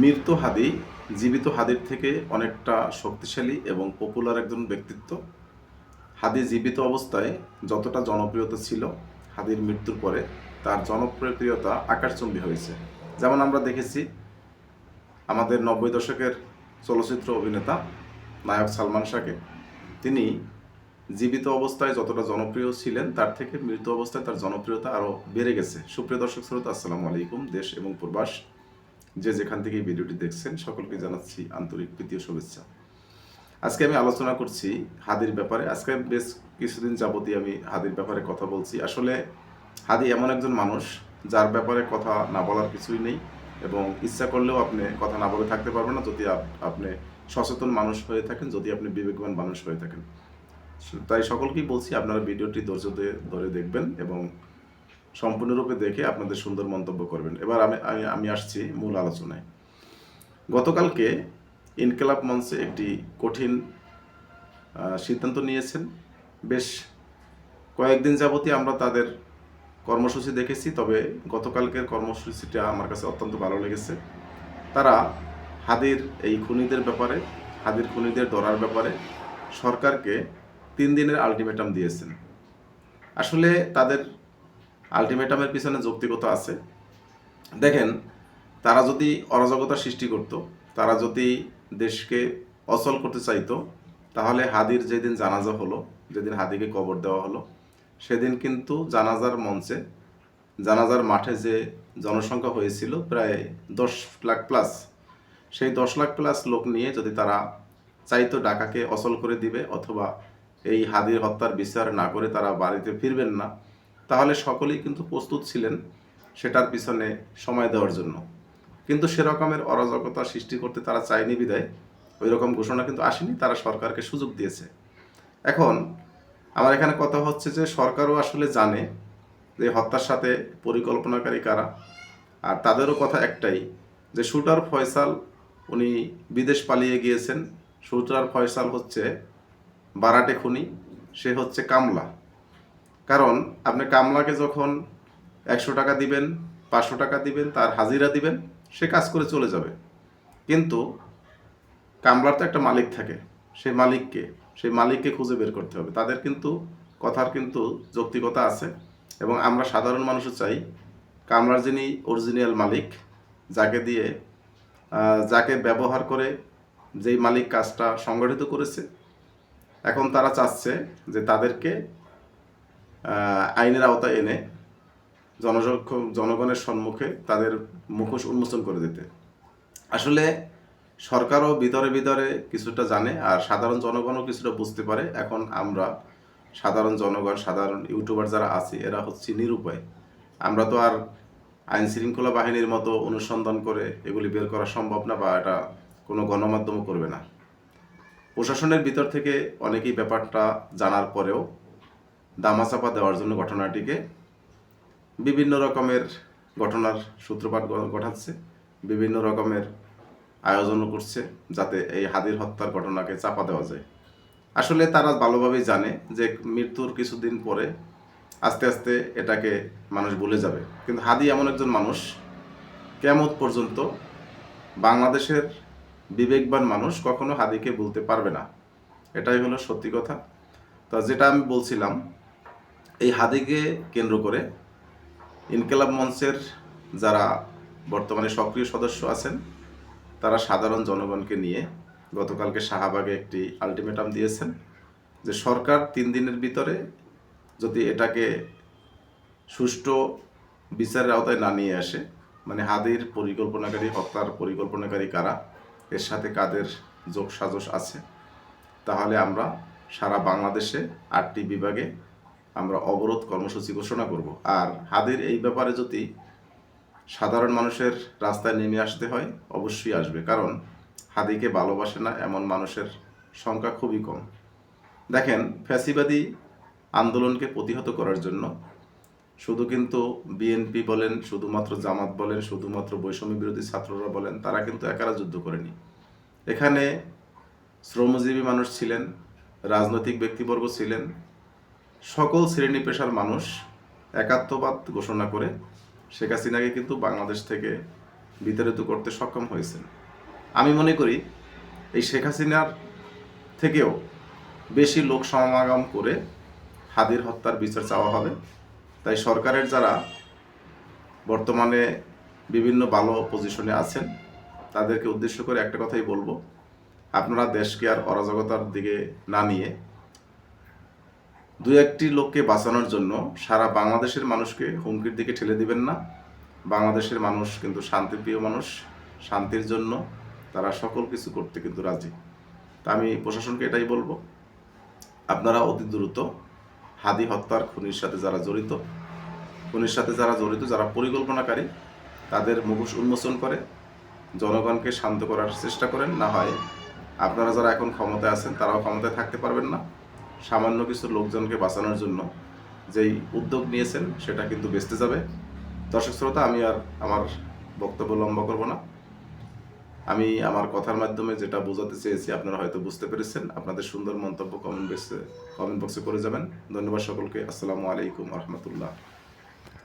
মৃত হাদি জীবিত হাদির থেকে অনেকটা শক্তিশালী এবং পপুলার একজন ব্যক্তিত্ব। হাদি জীবিত অবস্থায় যতটা জনপ্রিয়তা ছিল হাদির মৃত্যুর পরে তার জনপ্রিয়তা আকাশচুম্বী হয়েছে। যেমন আমরা দেখেছি আমাদের নব্বই দশকের চলচ্চিত্র অভিনেতা নায়ক সালমান শাহকে। তিনি জীবিত অবস্থায় যতটা জনপ্রিয় ছিলেন, তার থেকে মৃত অবস্থায় তার জনপ্রিয়তা আরও বেড়ে গেছে। সুপ্রিয় দর্শক শ্রোতা, আসসালামু আলাইকুম, দেশ এবং প্রবাস। যে যেখান থেকে ভিডিওটি দেখছেন, সকলকে জানাচ্ছি আন্তরিক প্রীতীয় শুভেচ্ছা। আজকে আমি আলোচনা করছি হাদির ব্যাপারে। আজকে বেশ কিছুদিন যাবতীয় আমি হাদির ব্যাপারে কথা বলছি। আসলে হাদি এমন একজন মানুষ যার ব্যাপারে কথা না বলার কিছুই নেই এবং ইচ্ছা করলেও আপনি কথা না বলে থাকতে পারবেন না যদি আপ- আপনি সচেতন মানুষ হয়ে থাকেন, যদি আপনি বিবেকবান মানুষ হয়ে থাকেন। তাই সকলকেই বলছি আপনারা ভিডিওটি ধৈর্য ধরে দেখবেন এবং সম্পূর্ণরূপে দেখে আপনাদের সুন্দর মন্তব্য করবেন। এবার আমি, আমি- আসছি মূল আলোচনায়। গতকালকে ইনকেলাব মঞ্চে একটি কঠিন সিদ্ধান্ত নিয়েছেন। বেশ কয়েকদিন যাবতই আমরা তাদের কর্মসূচি দেখেছি, তবে গতকালকের কর্মসূচিটা আমার কাছে অত্যন্ত ভালো লেগেছে। তারা হাদির এই খুনিদের ব্যাপারে, হাদির খুনিদের ধরার ব্যাপারে সরকারকে তিন দিনের আলটিমেটাম দিয়েছেন। আসলে তাদের আলটিমেটামের পিছনে যৌক্তিকতা আছে। দেখেন, তারা যদি অরাজকতা সৃষ্টি করত, তারা যদি দেশকে অচল করতে চাইতো, তাহলে হাদির যেদিন জানাজা হলো, যেদিন হাদিকে কবর দেওয়া হলো, সেদিন কিন্তু জানাজার মঞ্চে, জানাজার মাঠে যে জনসংখ্যা হয়েছিল প্রায় দশ লাখ প্লাস সেই দশ লাখ প্লাস লোক নিয়ে যদি তারা চাইতো ঢাকাকে অচল করে দিবে, অথবা এই হাদির হত্যার বিচার না করে তারা বাড়িতে ফিরবেন না তাহলে সকলেই কিন্তু প্রস্তুত ছিলেন সেটার পিছনে সময় দেওয়ার জন্য। কিন্তু সেরকমের অরাজকতা সৃষ্টি করতে তারা চায়নি বিদায়। ওই রকম ঘোষণা কিন্তু আসেনি, তারা সরকারকে সুযোগ দিয়েছে। এখন আমার এখানে কথা হচ্ছে যে সরকারও আসলে জানে যে হত্যার সাথে পরিকল্পনাকারী কারা। আর তাদেরও কথা একটাই, যে শুটার ফয়সাল উনি বিদেশ পালিয়ে গিয়েছেন। শুটার ফয়সাল হচ্ছে বারাটে খুনি, সে হচ্ছে কামলা। কারণ আপনি কামলাকে যখন একশো টাকা দিবেন, পাঁচশো টাকা দিবেন, তার হাজিরা দিবেন, সে কাজ করে চলে যাবে। কিন্তু কামলার তো একটা মালিক থাকে সেই মালিককে সেই মালিককে খুঁজে বের করতে হবে। তাদের কিন্তু কথার কিন্তু যৌক্তিকতা আছে এবং আমরা সাধারণ মানুষও চাই কামলার যিনি অরিজিনাল মালিক, যাকে দিয়ে যাকে ব্যবহার করে যেই মালিক কাজটা সংগঠিত করেছে, এখন তারা চাচ্ছে যে তাদেরকে আইনের আওতায় এনে জনসংখ্য জনগণের সম্মুখে তাদের মুখোশ উন্মোচন করে দিতে। আসলে সরকারও ভিতরে ভিতরে কিছুটা জানে আর সাধারণ জনগণও কিছুটা বুঝতে পারে। এখন আমরা সাধারণ জনগণ, সাধারণ ইউটিউবার যারা আছে, এরা হচ্ছে নিরুপায়। আমরা তো আর আইন শৃঙ্খলা বাহিনীর মতো অনুসন্ধান করে এগুলি বের করা সম্ভব না বা এটা কোনো গণমাধ্যমও করবে না। প্রশাসনের ভিতর থেকে অনেকেই ব্যাপারটা জানার পরেও দামাচাপা দেওয়ার জন্য ঘটনাটিকে বিভিন্ন রকমের ঘটনার সূত্রপাত ঘটাচ্ছে, বিভিন্ন রকমের আয়োজনও করছে যাতে এই হাদির হত্যার ঘটনাকে চাপা দেওয়া যায়। আসলে তারা ভালোভাবেই জানে যে মৃত্যুর কিছুদিন পরে আস্তে আস্তে এটাকে মানুষ ভুলে যাবে। কিন্তু হাদি এমন একজন মানুষ কেমত পর্যন্ত বাংলাদেশের বিবেকবান মানুষ কখনো হাদিকে বলতে পারবে না। এটাই হলো সত্যি কথা। তা যেটা আমি বলছিলাম এই হাদিকে কেন্দ্র করে ইনকেলাব মঞ্চের যারা বর্তমানে সক্রিয় সদস্য আছেন, তারা সাধারণ জনগণকে নিয়ে গতকালকে শাহবাগে একটি আলটিমেটাম দিয়েছেন যে সরকার তিন দিনের ভিতরে যদি এটাকে সুষ্ঠু বিচারের আওতায় না নিয়ে আসে মানে হাদির পরিকল্পনাকারী, হত্যার পরিকল্পনাকারী কারা, এর সাথে কাদের যোগ সাজস আছে, তাহলে আমরা সারা বাংলাদেশে আটটি বিভাগে আমরা অবরোধ কর্মসূচি ঘোষণা করব। আর হাদির এই ব্যাপারে যদি সাধারণ মানুষের রাস্তায় নেমে আসতে হয়, অবশ্যই আসবে। কারণ হাদিকে ভালোবাসে না এমন মানুষের সংখ্যা খুবই কম। দেখেন, ফ্যাসিবাদী আন্দোলনকে প্রতিহত করার জন্য শুধু কিন্তু বিএনপি বলেন, শুধুমাত্র জামাত বলেন, শুধুমাত্র বৈষম্য বিরোধী ছাত্ররা বলেন, তারা কিন্তু একারা যুদ্ধ করেনি। এখানে শ্রমজীবী মানুষ ছিলেন, রাজনৈতিক ব্যক্তিবর্গ ছিলেন সকল শ্রেণি পেশার মানুষ একাত্মবাদ ঘোষণা করে শেখ হাসিনাকে কিন্তু বাংলাদেশ থেকে বিতাড়িত করতে সক্ষম হয়েছেন। আমি মনে করি এই শেখ হাসিনার থেকেও বেশি লোক সমাগম করে হাদির হত্যার বিচার চাওয়া হবে। তাই সরকারের যারা বর্তমানে বিভিন্ন ভালো পজিশনে আছেন, তাদেরকে উদ্দেশ্য করে একটা কথাই বলব, আপনারা দেশকে আর অরাজকতার দিকে না নিয়ে দু একটি লোককে বাঁচানোর জন্য সারা বাংলাদেশের মানুষকে হুমকির দিকে ঠেলে দিবেন না। বাংলাদেশের মানুষ কিন্তু শান্তিপ্রিয় মানুষ, শান্তির জন্য তারা সকল কিছু করতে কিন্তু রাজি। তা আমি প্রশাসনকে এটাই বলব, আপনারা অতি দ্রুত হাদি হত্যার খুনির সাথে যারা জড়িত, খুনির সাথে যারা জড়িত, যারা পরিকল্পনাকারী, তাদের মুখোশ উন্মোচন করে, জনগণকে শান্ত করার চেষ্টা করেন। না হয় আপনারা যারা এখন ক্ষমতায় আছেন, তারাও ক্ষমতায় থাকতে পারবেন না। সামান্য কিছু লোকজনকে বাঁচানোর জন্য যেই উদ্যোগ নিয়েছেন, সেটা কিন্তু বেঁচতে যাবে। দর্শক শ্রোতা, আমি আর আমার বক্তব্য লম্বা করব না। আমি আমার কথার মাধ্যমে যেটা বোঝাতে চেয়েছি, আপনারা হয়তো বুঝতে পেরেছেন। আপনাদের সুন্দর মন্তব্য কমেন্ট বক্সে কমেন্ট বক্সে করে যাবেন। ধন্যবাদ সকলকে। আসসালামু আলাইকুম রহমতুল্লাহ।